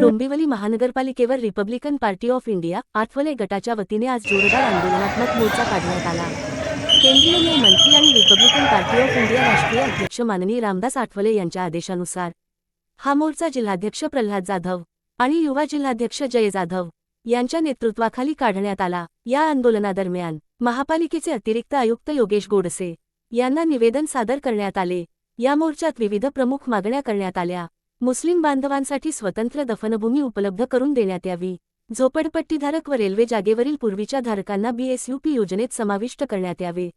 Dombivli महानगरपालिकेवर Republican Party of India Athawale गटाच्या वतीने आज जोरदार आंदोलनात्मक मोर्चा काढण्यात आला. केंद्रीय न्यायमंत्री आणि रिपब्लिकन पार्टी ऑफ इंडिया राष्ट्रीय अध्यक्ष माननीय रामदास आठवले यांच्या आदेशानुसार हा मोर्चा जिल्हाध्यक्ष प्रल्हाद जाधव आणि युवा जिल्हाध्यक्ष जय जाधव यांच्या नेतृत्वाखाली काढण्यात आला. या आंदोलनादरम्यान महापालिकेचे अतिरिक्त आयुक्त योगेश गोडसे यांना निवेदन सादर करण्यात आले. या मोर्चात विविध प्रमुख मागण्या करण्यात आल्या. मुस्लिम बांधवांसाठी स्वतंत्र दफनभूमी उपलब्ध करून देण्यात यावी. झोपडपट्टीधारक व रेल्वे जागेवरील पूर्वीच्या धारकांना बीएसयूपी योजनेत समाविष्ट करण्यात यावे.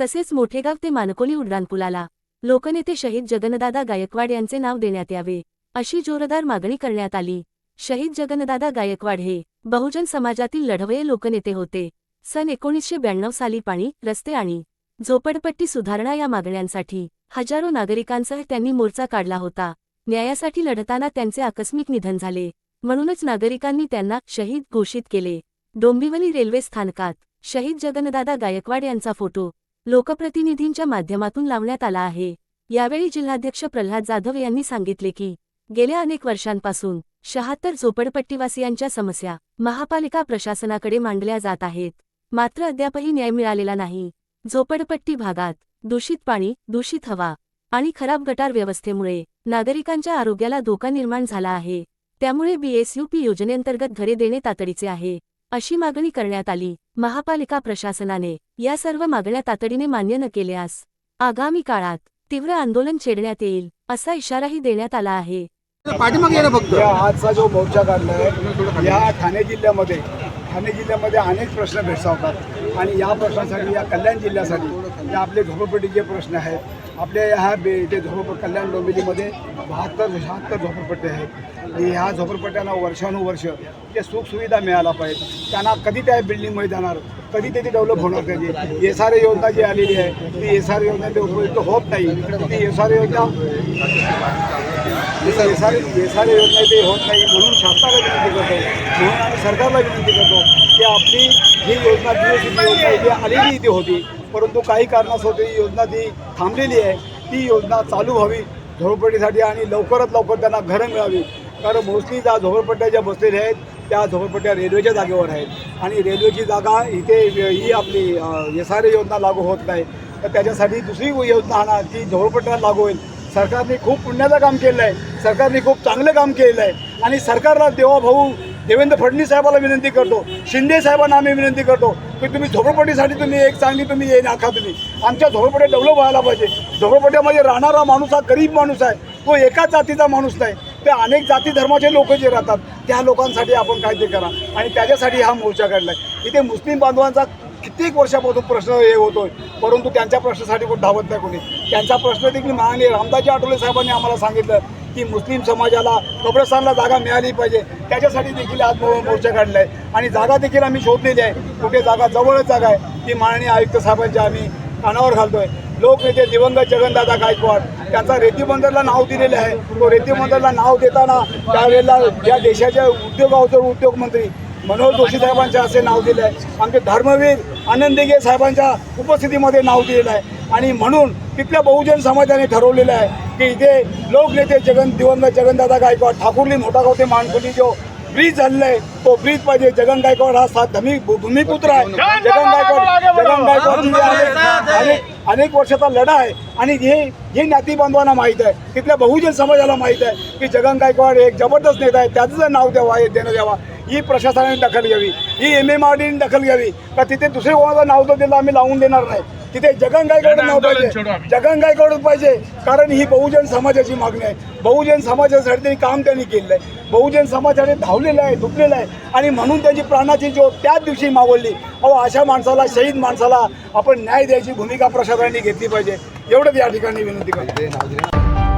तसेच मोठेगाव ते मानकोली उड्डाणपुलाला लोकनेते शहीद जगनदादा गायकवाड यांचे नाव देण्यात यावे. अशी जोरदार मागणी करण्यात आली. शहीद जगनदादा गायकवाड हे बहुजन समाजातील लढवये लोकनेते होते. सन एकोणीसशे ब्याण्णव साली पाणी रस्ते आणि झोपडपट्टी सुधारणा या मागण्यांसाठी हजारो नागरिकांसह त्यांनी मोर्चा काढला होता. न्यायासाठी लढताना त्यांचे आकस्मिक निधन झाले. म्हणूनच नागरिकांनी त्यांना शहीद घोषित केले. डोंबिवली रेल्वे स्थानकात शहीद जगनदादा गायकवाड यांचा फोटो लोकप्रतिनिधींच्या माध्यमातून लावण्यात आला आहे. यावेळी जिल्हाध्यक्ष प्रल्हाद जाधव यांनी सांगितले की गेल्या अनेक वर्षांपासून शहात्तर झोपडपट्टीवासियांच्या समस्या महापालिका प्रशासनाकडे मांडल्या जात आहेत. मात्र अद्यापही न्याय मिळालेला नाही. झोपडपट्टी भागात दूषित पाणी दूषित हवा आणि खराब गटार व्यवस्थेमुळे नागरिकांच्या आरोग्याला धोका निर्माण झाला आहे. त्यामुळे बीएसयूपी योजनेअंतर्गत घरे देणे तातडीचे आहे अशी मागणी करण्यात आली. महापालिका प्रशासनाने या सर्व मागण्या तातडीने मान्य न केल्यास आगामी काळात तीव्र आंदोलन छेडण्यात येईल असा इशाराही देण्यात आला आहे. पाठीमागे ये ना फक्त. या आजचा जो मोर्चा काढलाय या ठाणे जिल्ह्यामध्ये ठाणे जिल्ह्यामध्ये अनेक प्रश्न भेडसावतात. आणि या प्रश्नासाठी या कल्याण जिल्ह्यासाठी या आपले झोपडपट्टीचे प्रश्न आहेत. आपल्या ह्या बे इथे झोपड कल्याण डोंबिवलीमध्ये बहात्तर शहात्तर झोपडपट्टी आहेत. आणि ह्या झोपडपट्ट्यांना वर्षानुवर्ष जे सुखसुविधा मिळाल्या पाहिजे त्यांना कधी त्या बिल्डिंगमध्ये जाणार कधी त्याची डेव्हलप होणार त्याची? एस आर योजना जी आलेली आहे ती एस आर योजना ते उपयुक्त होत नाही. ती एस आर योजना एसआर होत योजना ते होत नाही. म्हणून शासनाला विनंती करतो. म्हणून आम्ही सरकारला विनंती करतो की आपली ही योजना जी योजना आहे ती आलेली इथे होती. परंतु काही कारणास्तव ही योजना ती थांबलेली आहे ती योजना चालू व्हावी झोपडपट्टीसाठी आणि लवकरात लवकर त्यांना घरं मिळावी. कारण मोस्टली ज्या झोपडपट्ट्या ज्या बसलेल्या आहेत त्या झोपडपट्ट्या रेल्वेच्या जागेवर आहेत. आणि रेल्वेची जागा इथे ही आपली एस आर योजना लागू होत नाही. तर त्याच्यासाठी दुसरी योजना आणा ती झोपडपट्ट्याला लागू होईल. सरकारने खूप पुण्याचं काम केलं आहे. सरकारने खूप चांगलं काम केलं आहे. आणि सरकारला देवा भाऊ देवेंद्र फडणवीस साहेबाला विनंती करतो. शिंदे साहेबांना आम्ही विनंती करतो की तुम्ही झोपडपट्टीसाठी तुम्ही एक चांगली तुम्ही ये नाखा तुम्ही. आमच्या झोपडपट्ट्या डेव्हलप व्हायला पाहिजे. झोपडपट्ट्यामध्ये राहणारा माणूस हा गरीब माणूस आहे. तो एकाच जातीचा माणूस नाही. ते अनेक जाती धर्माचे लोक जे राहतात त्या लोकांसाठी आपण काहीतरी करा. आणि त्याच्यासाठी हा मोर्चा काढला आहे इथे मुस्लिम बांधवांचा कित्येक वर्षापासून प्रश्न हे होतोय. परंतु त्यांच्या प्रश्नासाठी कोण धावत नाही कोणी. त्यांचा प्रश्न देखील माननीय रामदासजी आठवले साहेबांनी आम्हाला सांगितलं की मुस्लिम समाजाला कब्रस्तानला जागा मिळाली पाहिजे. त्याच्यासाठी देखील आज मोर्चा काढला आहे आणि जागा देखील आम्ही शोधलेली आहे. कुठे जागा जवळच जागा आहे ती माननीय आयुक्त साहेबांच्या आम्ही कानावर घालतोय. लोकनेते दिवंगत जगनदादा गायकवाड त्यांचा रेतीबंदरला नाव दिलेलं आहे. तो रेतीबंदरला नाव देताना त्यावेळेला या देशाच्या उद्योगावर उद्योगमंत्री मनोहर जोशी साहेबांचे असे नाव दिले आहे आमचे धर्मवीर आनंद दिघे साहेबांच्या उपस्थितीमध्ये नाव दिलेलं आहे. आणि म्हणून तिथल्या बहुजन समाजाने ठरवलेलं आहे की इथे लोकनेते जगन दिवंगत जगनदादा गायकवाड ठाकूरली मोठा ते मानकुली जो ब्रिज झालेला आहे तो ब्रिज पाहिजे. जगन गायकवाड हा सात धमी भूमिपुत्र आहे. जगन गायकवाड जगन गायकवाड अनेक- अनेक वर्षाचा लढा आहे. आणि हे हे ज्ञाती बांधवांना माहीत आहे. तिथल्या बहुजन समाजाला माहीत आहे की जगन गायकवाड एक जबरदस्त नेता आहे. त्याचं नाव द्यावा हे देणं द्यावा. ही प्रशासनाने दखल घ्यावी. ही एम एम आर डीने दखल घ्यावी. का तिथे दुसरे कोणाचं नाव जर दिलं आम्ही लावून देणार नाही. तिथे जगन गायकवाड नाव पाहिजे. जगन गायकवाडच पाहिजे. कारण ही बहुजन समाजाची मागणी आहे. बहुजन समाजासाठी त्यांनी काम त्यांनी केलेलं आहे. बहुजन समाजाने धावलेलं आहे झुकलेलं आहे. आणि म्हणून त्यांची प्राणाची ज्योत त्याच दिवशी मावळली. अहो अशा माणसाला शहीद माणसाला आपण न्याय द्यायची भूमिका प्रशासनाने घेतली पाहिजे. एवढंच या ठिकाणी विनंती करतो.